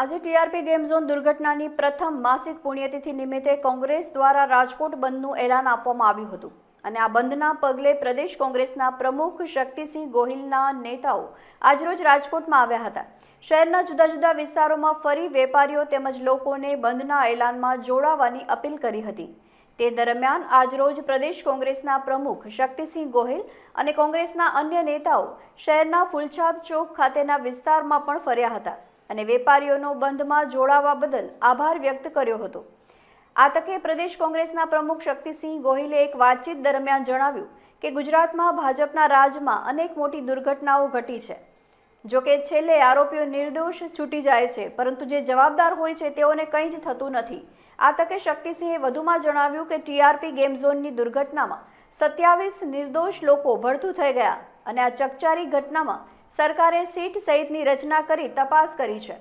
આજે TRP game zone દુર્ઘટનાની પ્રથમ માસિક પુણ્યતિથિ નિમિત્તે કોંગ્રેસ દ્વારા રાજકોટ બંધનું એલાન આપવામાં આવ્યું હતું. અને આ બંધના પગલે પ્રદેશ કોંગ્રેસના પ્રમુખ શક્તિસિંહ ગોહિલના નેતાઓ આજરોજ રાજકોટમાં આવ્યા હતા. શહેરના જુદા જુદા વિસ્તારોમાં ફરી વેપારીઓ તેમજ લોકોને બંધના એલાનમાં જોડાવાની અપીલ કરી હતી. તે દરમિયાન આજરોજ પ્રદેશ કોંગ્રેસના પ્રમુખ શક્તિસિંહ ગોહિલ અને કોંગ્રેસના અન્ય નેતાઓ શહેરના ફૂલછાપ ચોક ખાતેના વિસ્તારમાં પણ ફર્યા હતા. અને વેપારીઓનો બંધમાં જોડાવા બદલ આભાર વ્યક્ત કર્યો હતો. આ તકે પ્રદેશ કોંગ્રેસના પ્રમુખ શક્તિસિંહ ગોહિલે એક વાતચીત દરમિયાન જણાવ્યું કે ગુજરાતમાં ભાજપના રાજમાં અનેક મોટી દુર્ઘટનાઓ ઘટી છે. જો કે છેલ્લે આરોપીઓ નિર્દોષ છૂટી જાય છે, પરંતુ જે જવાબદાર હોય છે તેઓને કંઈ જ થતું નથી. આ તકે શક્તિસિંહે વધુમાં જણાવ્યું કે ટીઆરપી ગેમ ઝોનની દુર્ઘટનામાં સત્યાવીસ નિર્દોષ લોકો ભડથું થઈ ગયા અને આ ચકચારી ઘટનામાં સરકારે સીટ સહિતની રચના કરી તપાસ કરી છે.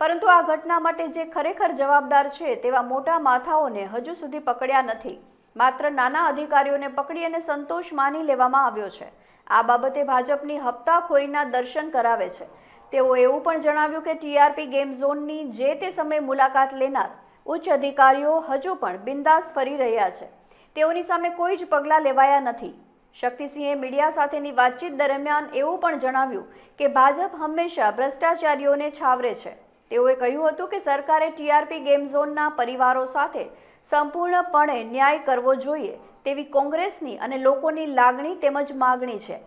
પરંતુ આ ઘટના માટે જે ખરેખર જવાબદાર છે તેવા મોટા માથાઓને હજુ સુધી પકડ્યા નથી. માત્ર નાના અધિકારીઓને પકડી અને સંતોષ માની લેવામાં આવ્યો છે. આ બાબતે ભાજપની હપ્તાખોરીના દર્શન કરાવે છે. તેઓ એવું પણ જણાવ્યું કે ટીઆરપી ગેમ ઝોનની જે તે સમયે મુલાકાત લેનાર ઉચ્ચ અધિકારીઓ હજુ પણ બિંદાસ ફરી રહ્યા છે. તેઓની સામે કોઈ જ પગલાં લેવાયા નથી. શક્તિસિંહે મીડિયા સાથેની વાતચીત દરમિયાન એવું પણ જણાવ્યું કે ભાજપ હંમેશા ભ્રષ્ટાચારીઓને છાવરે છે. તેઓએ કહ્યું હતું કે સરકારે ટીઆરપી ગેમ ઝોનના પરિવારો સાથે સંપૂર્ણપણે ન્યાય કરવો જોઈએ તેવી કોંગ્રેસની અને લોકોની લાગણી તેમજ માગણી છે.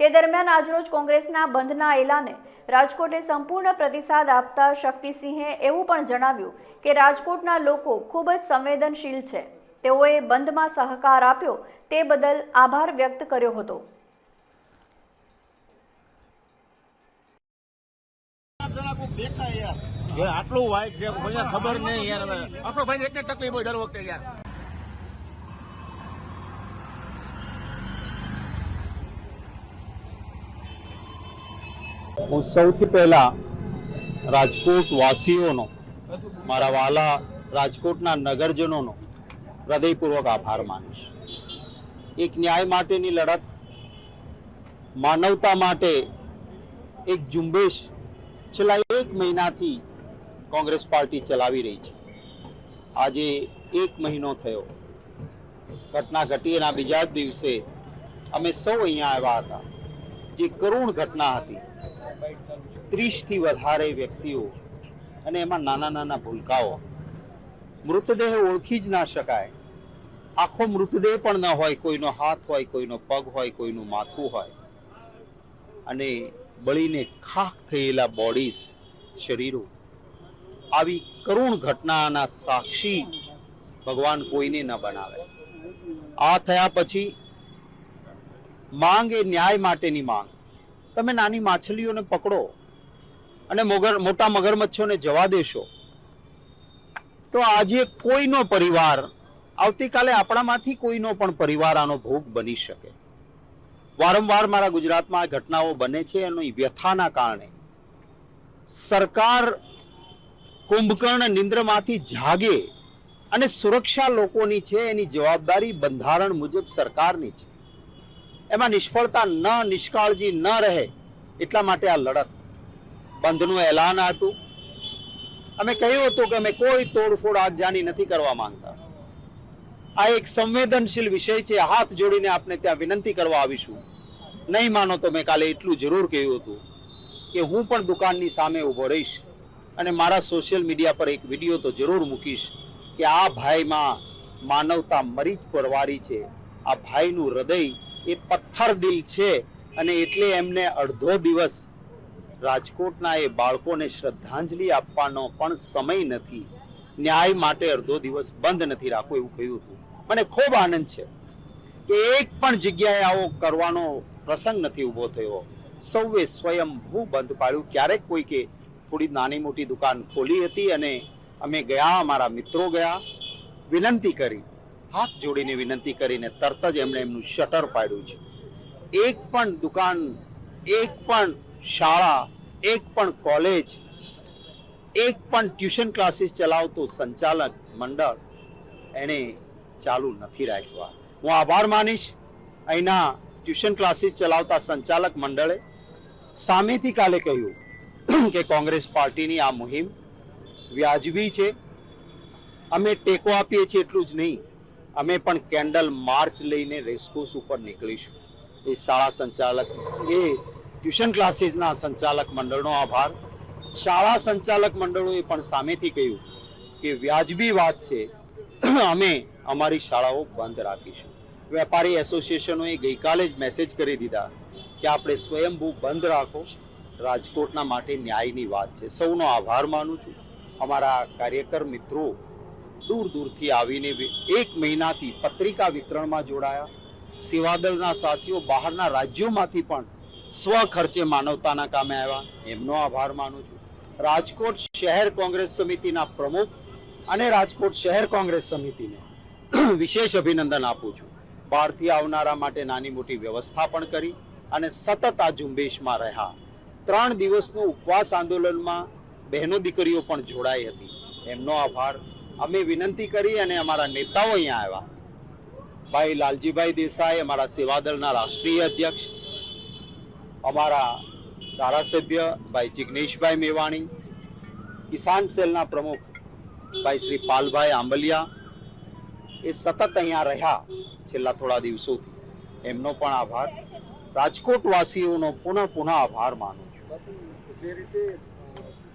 તે દરમિયાન આજરોજ કોંગ્રેસના બંધના એલાને રાજકોટે સંપૂર્ણ પ્રતિસાદ આપતા શક્તિસિંહે એવું પણ જણાવ્યું કે રાજકોટના લોકો ખૂબ જ સંવેદનશીલ છે. તેઓએ બંધમાં સહકાર આપ્યો તે બદલ આભાર વ્યક્ત કર્યો હતો. આટલું વાઇટ છે ખબર નહીં યાર આપણો ભાઈ એટલે તકલીફ હોય દર વખતે યાર. હું સૌથી પહેલા રાજકોટ વાસીઓનો મારા વાલા રાજકોટના નગરજનોનો હૃદયપૂર્વક આભાર માનીશ. એક ન્યાય માટેની લડત, માનવતા માટે એક ઝુંબેશ છેલ્લા એક મહિનાથી કોંગ્રેસ પાર્ટી ચલાવી રહી છે. આજે એક મહિનો થયો. ઘટના ઘટી એના બીજા જ દિવસે અમે સૌ અહીંયા આવ્યા હતા. જે કરુણ ઘટના હતી, ત્રીસથી વધારે વ્યક્તિઓ અને એમાં નાના નાના ભૂલકાઓ મૃતદેહ ઓળખી જ ના શકાય. આખો મૃતદેહ પણ ન હોય, કોઈનો હાથ હોય, કોઈનો પગ હોય, કોઈનું માથું હોય. અને બળીને ખાખ થયેલા બોડીઝ શરીરો. આવી કરુણ ઘટનાના સાક્ષી ભગવાન કોઈને ન બનાવે. આ થયા પછી માંગ એ ન્યાય માટેની માંગ. તમે નાની માછલીઓને પકડો અને મગર, મોટા મગરમચ્છોને જવા દેશો. તો આજે કોઈનો પરિવાર, આવતીકાલે આપણામાંથી કોઈનો પણ પરિવાર આનો ભોગ બની શકે. વારંવાર મારા ગુજરાતમાં આ ઘટનાઓ બને છે, એની વ્યથાના કારણે. સરકાર કુંભકર્ણ નિંદ્રમાંથી જાગે અને સુરક્ષા લોકોની છે, એની જવાબદારી બંધારણ મુજબ સરકારની છે. એમાં નિષ્ફળતા ન, નિષ્કાળજી ન રહે, એટલા માટે આ લડત. બંધનું એલાન આપ્યું. અમે કહ્યું હતું કે અમે કોઈ તોડફોડ આગજાની નથી કરવા માંગતા. આ એક સંવેદનશીલ વિષય છે. હાથ જોડીને આપણે ત્યાં વિનંતી કરવા આવીશું. નહીં માનો તો મેં કાલે એટલું જરૂર કહ્યું હતું કે હું પણ દુકાનની સામે ઊભો રહીશ અને મારા સોશિયલ મીડિયા પર એક વીડિયો તો જરૂર મૂકીશ કે આ ભાઈમાં માનવતા મરી જ પરવારી છે. આ ભાઈનું હૃદય એ પથ્થર દિલ છે અને એટલે એમને અડધો દિવસ રાજકોટના એ બાળકોને શ્રદ્ધાંજલિ આપવાનો પણ સમય નથી. ન્યાય માટે અડધો દિવસ બંધ નથી રાખવો એવું કહ્યું હતું. મને ખૂબ આનંદ છે કે એક પણ જગ્યાએ આવો કરવાનો પ્રસંગ નથી ઊભો થયો. સૌએ સ્વયંભૂ બંધ પાડ્યું. ક્યારેક કોઈ કે થોડી નાની મોટી દુકાન ખોલી હતી અને અમે ગયા, અમારા મિત્રો ગયા, વિનંતી કરી. હાથ જોડીને વિનંતી કરીને તરત જ એમણે એમનું શટર પાડ્યું છે. એક પણ દુકાન, એક પણ શાળા એક પણ કોલેજ એક પણ ટ્યુશન ક્લાસીસ ચલાવતું સંચાલક મંડળ એણે ચાલુ નથી રાખ્યા. હું આભાર માનીશ. અહીંના ટ્યુશન ક્લાસીસ ચલાવતા સંચાલક મંડળે સામેથી કાલે કહ્યું કે કોંગ્રેસ પાર્ટીની આ મુહિમ વ્યાજબી છે. અમે ટેકો આપીએ છીએ એટલું જ નહીં. અમે પણ કેન્ડલ માર્ચ લઈને રેસકોર્સ ઉપર નીકળીશું. એ શાળા સંચાલક એ ટ્યુશન ક્લાસીસના સંચાલક મંડળનો આભાર. શાળા સંચાલક મંડળોએ પણ સામેથી કહ્યું કે વ્યાજબી વાત છે, અમે અમારી શાળાઓ બંધ રાખીશું. વેપારી એસોસિએશનોએ ગઈકાલે જ મેસેજ કરી દીધા કે આપણે સ્વયંભૂ બંધ રાખો. રાજકોટના માટે ન્યાયની વાત છે. સૌનો આભાર માનું છું. અમારા કાર્યકર મિત્રો દૂર દૂરથી આવીને એક મહિનાથી પત્રિકા વિતરણમાં જોડાયા. સેવાદળના સાથીઓ બહારના રાજ્યોમાંથી પણ સ્વ ખર્ચે માનવતાના કામે આવ્યા. એમનો આભાર માનું છું. રાજકોટ શહેર કોંગ્રેસ સમિતિના પ્રમુખ અને રાજકોટ શહેર કોંગ્રેસ સમિતિને વિશેષ અભિનંદન આપું છું. બહારથી આવનારા માટે નાની મોટી વ્યવસ્થા પણ કરી અને સતત આ ઝુંબેશમાં રહ્યા. ત્રણ દિવસનું ઉપવાસ આંદોલનમાં બહેનો દીકરીઓ પણ જોડાઈ હતી. એમનો આભાર. અમે વિનંતી કરી અને અમારા નેતાઓ અહીંયા આવ્યા. ભાઈ લાલજીભાઈ દેસાઈ, અમારા સેવાદળના રાષ્ટ્રીય અધ્યક્ષ અમારા ધારાસભ્ય ભાઈ જિગ્નેશભાઈ મેવાણી, કિસાન સેલના પ્રમુખ ભાઈ શ્રી પાલભાઈ આંબલિયા, એ સતત અહીંયા રહ્યા છેલ્લા થોડા દિવસોથી. એમનો પણ આભાર. રાજકોટવાસીઓનો પુનઃ પુનઃ આભાર માનું જે રીતે